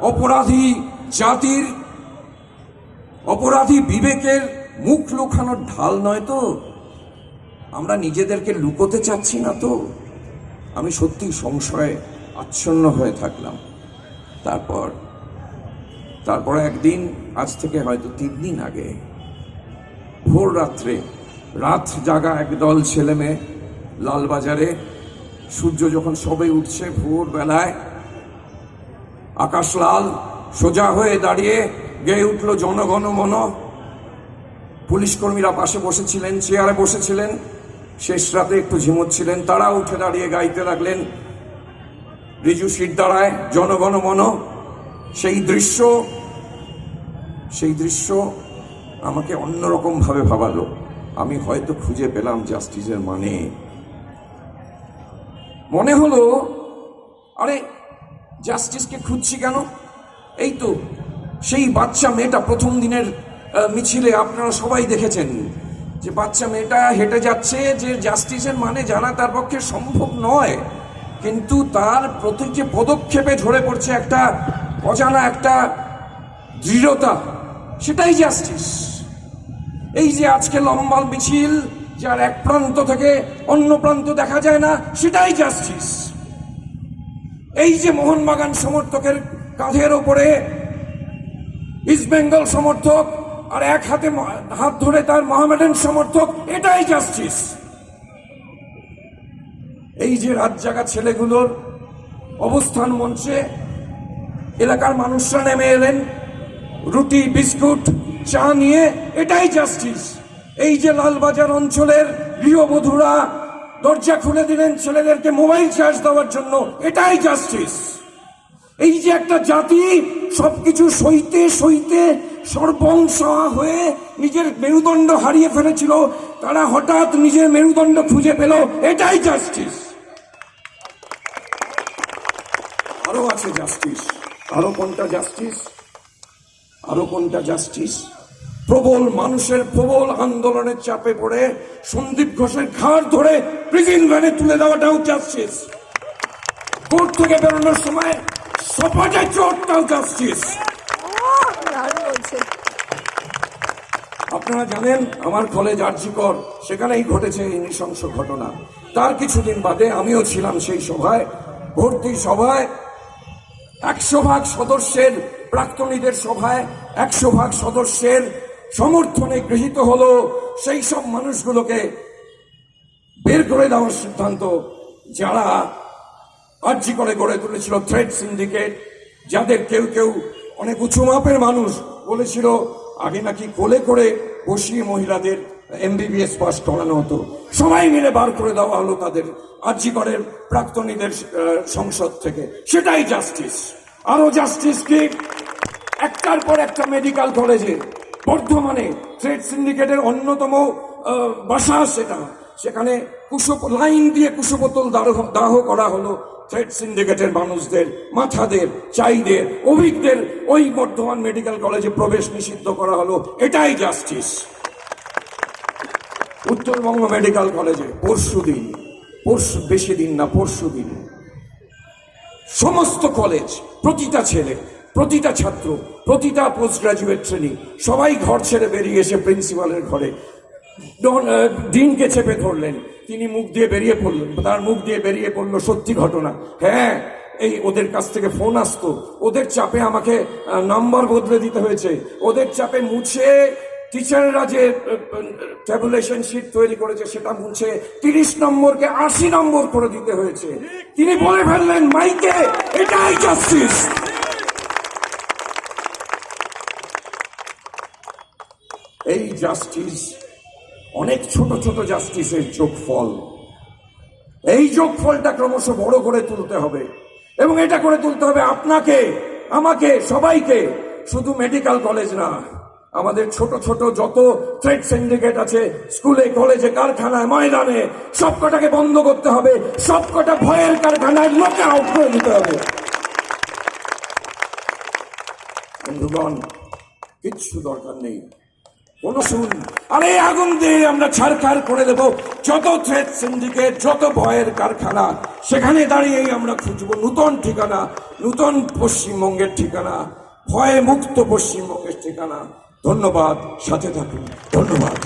অপরাধী জাতির, অপরাধী বিবেকের মুখ লুকানোর ঢাল নয় তো? আমরা নিজেদেরকে লুকোতে চাচ্ছি না তো? আমি সত্যি সংশয়ে আচ্ছন্ন হয়ে থাকলাম। তারপর তারপর একদিন, আজ থেকে হয়তো তিন দিন আগে, ভোর রাত্রে, রাত জাগা একদল ছেলে মেয়ে লালবাজারে, সূর্য যখন সবে উঠছে ভোর আকাশ লাল সোজা হয়ে দাঁড়িয়ে গেয়ে উঠল জনগণ মন। পুলিশ কর্মীরা পাশে বসেছিলেন, চেয়ারে বসেছিলেন। শেষ রাতে একটু ঝিমোচ্ছিলেন। তারা উঠে দাঁড়িয়ে গাইতে লাগলেন। রিজু দাঁড়ায় জনগণ মন। সেই দৃশ্য সেই দৃশ্য আমাকে অন্যরকম ভাবে ভাবালো। আমি হয়তো খুঁজে পেলাম জাস্টিসের মানে। মনে হলো, আরে জাস্টিসকে খুঁজছি কেন? এই তো, সেই বাচ্চা মেয়েটা প্রথম দিনের মিছিলে আপনারা সবাই দেখেছেন যে বাচ্চা মেয়েটা হেঁটে যাচ্ছে যে জাস্টিসের মানে জানা তার পক্ষে সম্ভব নয়। কিন্তু তার প্রতি যে পদক্ষেপে ঝরে পড়ছে একটা অজানা একটা দৃঢ়তা, সেটাই জাস্টিস। এই যে আজকে লম্বা মিছিল, যার এক প্রান্ত থেকে অন্য প্রান্ত দেখা যায় না, সেটাই জাস্টিস। এই যে মোহনবাগান সমর্থকের কাঁধের ওপরে ইস্ট বেঙ্গল সমর্থক আর এক হাতে হাত ধরে তার মোহামেডান সমর্থক, এটাই জাস্টিস এই যে রাত জাগা ছেলেগুলোর অবস্থান মঞ্চে এলাকার মানুষরা নেমে এলেন, রুটি, বিস্কুট, চা নিয়ে, এটাই জাস্টিস এই যে লালবাজার অঞ্চলের গৃহবধূরা দরজা খুলে দিলেন ছেলেদেরকে মোবাইল চার্জ দেওয়ার জন্য। এটাই জাস্টিস এই যে একটা জাতি, সবকিছু সইতে সইতে সর্বংশ হয়ে নিজের মেরুদণ্ড হারিয়ে ফেলেছিল, তারা হঠাৎ নিজের মেরুদণ্ড খুঁজে পেল। এটাই জাস্টিস আরও আছে জাস্টিস আরও কোনটা জাস্টিস আরও কোনটা জাস্টিস প্রবল মানুষের প্রবল আন্দোলনের চাপে পড়ে সন্দীপ ঘোষের ঘাড় ধরে প্রিজন ভ্যানে তুলে দেওয়াটাও জাস্টিস কোর্ট থেকে বেরোনোর সময় সপাটে দারুণ বলছে আপনারা জানেন, আমার কলেজ আর্যিকর, সেখানেই ঘটেছে এই নৃশংস ঘটনা। তার কিছুদিন বাদে আমিও ছিলাম সেই সভায়, ভর্তি সভায়, একশো ভাগ সদস্যের প্রাক্তনীদের সভায়, একশো ভাগ সদস্যের সমর্থনে গৃহীত হলো সেই সব মানুষগুলোকে বের করে দেওয়ার সিদ্ধান্ত যারা আর্জি করে গড়ে তুলেছিল থ্রেড সিন্ডিকেট যাদের কেউ কেউ অনেক উঁচু মাপের মানুষ বলেছিল, আগে নাকি কোলে করে বসিয়ে মহিলাদের এমবিবিএস পাস করানো হতো। সবাই মিলে বার করে দেওয়া হলো তাদের আর্জি করের প্রাক্তনীদের সংসদ থেকে। সেটাই জাস্টিস আরও জাস্টিস কি? একটার পর একটা মেডিকেল কলেজে বর্ধমানে ট্রেড সিন্ডিকেটের অন্যতম বাসা সেটা। সেখানে কুশপ, লাইন দিয়ে কুশবোতল দাহ করা হলো ট্রেড সিন্ডিকেটের মানুষদের, মাথাদের, চাইদের, অভিজ্ঞদের। ওই বর্ধমান মেডিকেল কলেজে প্রবেশ নিষিদ্ধ করা হলো। এটাই জাস্টিস উত্তরবঙ্গ মেডিকেল কলেজে পরশু দিন, পরশু, বেশি দিন না, পরশু দিন, সমস্ত কলেজ, প্রতিটা ছেলে প্রতিটা ছাত্র, প্রতিটা পোস্ট গ্রাজুয়েট ট্রেনিং সবাই ঘর ছেড়ে বেরিয়ে এসে প্রিন্সিপালের ঘরে। ডিনকে চেপে ধরলেন। তিনি মুখ দিয়ে বেরিয়ে পড়লেন। তার মুখ দিয়ে বেরিয়ে পড়ল সত্যি ঘটনা। হ্যাঁ এই ওদের কাছ থেকে ফোন আসতো। ওদের চাপে আমাকে নাম্বার বদলে দিতে হয়েছে। ওদের চাপে মুছে টিচাররা যে ট্যাবুলেশন শিট তৈরি করেছে, সেটা মুছে তিরিশ নম্বরকে আশি নম্বর করে দিতে হয়েছে। তিনি বলে ফেললেন, মাইকে, এটাই জাস্টিস এই জাস্টিস অনেক ছোট ছোট জাস্টিসের যোগফল। এই যোগফলটা ক্রমশ বড় করে তুলতে হবে। এবং এটা করে তুলতে হবে আপনাকে, আমাকে, সবাইকে। শুধু মেডিকেল কলেজ না, আমাদের ছোট ছোট যত ট্রেড সিন্ডিকেট আছে, স্কুলে কলেজে কারখানায়, ময়দানে সব কটাকে বন্ধ করতে হবে। সব কটা ভয়ের কারখানায় লোকে আউট করে দিতে হবে। বন্ধুগণ, কিচ্ছু দরকার নেই। শুন আরে, আগুন দিয়ে আমরা ছাড়খাড় করে দেব। যত থ্রেড সিন্ডিকেট যত ভয়ের কারখানা, সেখানে দাঁড়িয়েই আমরা খুঁজবো নূতন ঠিকানা, নূতন পশ্চিমবঙ্গের ঠিকানা ভয়ে মুক্ত পশ্চিমবঙ্গের ঠিকানা। ধন্যবাদ, সাথে থাকুন। ধন্যবাদ।